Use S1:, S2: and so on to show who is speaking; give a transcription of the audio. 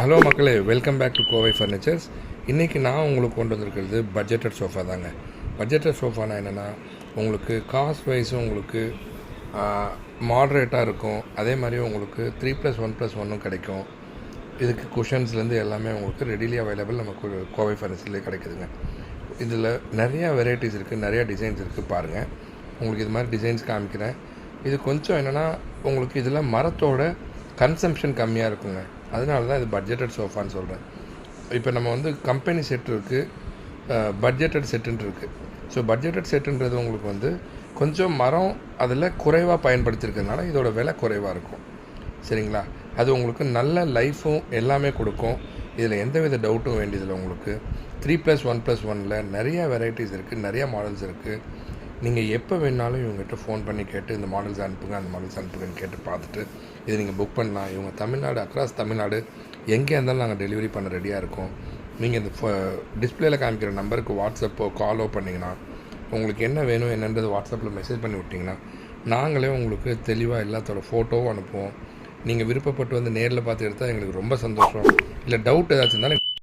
S1: Hello மக்களே welcome back to Kovai furnitures இன்றைக்கி நான் உங்களுக்கு கொண்டு வந்திருக்கிறது பட்ஜெட்டட் சோஃபா தாங்க. பட்ஜெட்டட் சோஃபானா என்னென்னா உங்களுக்கு காஸ்ட் வைஸும் உங்களுக்கு மாட்ரேட்டாக இருக்கும். அதே மாதிரி உங்களுக்கு த்ரீ ப்ளஸ் ஒன் ப்ளஸ் ஒன்றும் கிடைக்கும். இதுக்கு குஷன்ஸ்லேருந்து எல்லாமே உங்களுக்கு ரெடிலி அவைலபிள் நமக்கு கோவை ஃபர்னிச்சர்லேயே கிடைக்குதுங்க. இதில் நிறையா வெரைட்டிஸ் இருக்குது நிறையா டிசைன்ஸ் இருக்குது பாருங்கள் உங்களுக்கு இது மாதிரி டிசைன்ஸ் காமிக்கிறேன். இது கொஞ்சம் என்னென்னா உங்களுக்கு இதில் மரத்தோட கன்சம்ஷன் கம்மியாக இருக்குங்க. அதனால தான் இது பட்ஜெட்டட் சோஃபான்னு சொல்கிறேன் இப்போ நம்ம வந்து கம்பெனி செட் இருக்குது பட்ஜெட்டட் செட்டுன்னு இருக்குது ஸோ பட்ஜெட்டட் செட்டுன்றது உங்களுக்கு வந்து கொஞ்சம் மரம் அதில் குறைவாக பயன்படுத்தியிருக்கிறதுனால இதோட விலை குறைவாக இருக்கும். சரிங்களா? அது உங்களுக்கு நல்ல லைஃப்பும் எல்லாமே கொடுக்கும். இதில் எந்தவித டவுட்டும் வேண்டியதில்லை உங்களுக்கு. த்ரீ ப்ளஸ் ஒன் ப்ளஸ் ஒனில் நிறைய வெரைட்டிஸ் இருக்குது நிறையா மாடல்ஸ் இருக்குது நீங்கள் எப்போ வேணாலும் இவங்ககிட்ட ஃபோன் பண்ணி கேட்டு இந்த மாடல்ஸ் அனுப்புங்க அந்த மாடல்ஸ் அனுப்புங்கன்னு கேட்டு பார்த்துட்டு இதை நீங்கள் புக் பண்ணலாம். இவங்க தமிழ்நாடு அக்ராஸ் தமிழ்நாடு எங்கே இருந்தாலும் நாங்கள் டெலிவரி பண்ண ரெடியாக இருக்கோம். நீங்கள் இந்த டிஸ்பிளேல காமிக்கிற நம்பருக்கு வாட்ஸ்அப்போ காலோ பண்ணிங்கன்னா உங்களுக்கு என்ன வேணும் என்னன்றது வாட்ஸ்அப்பில் மெசேஜ் பண்ணி விட்டிங்கன்னா நாங்களே உங்களுக்கு தெளிவாக எல்லாத்தோட ஃபோட்டோவும் அனுப்புவோம். நீங்கள் விருப்பப்பட்டு வந்து நேரில் பார்த்து எடுத்தால் எங்களுக்கு ரொம்ப சந்தோஷம். இல்லை டவுட் ஏதாச்சும் இருந்தாலும்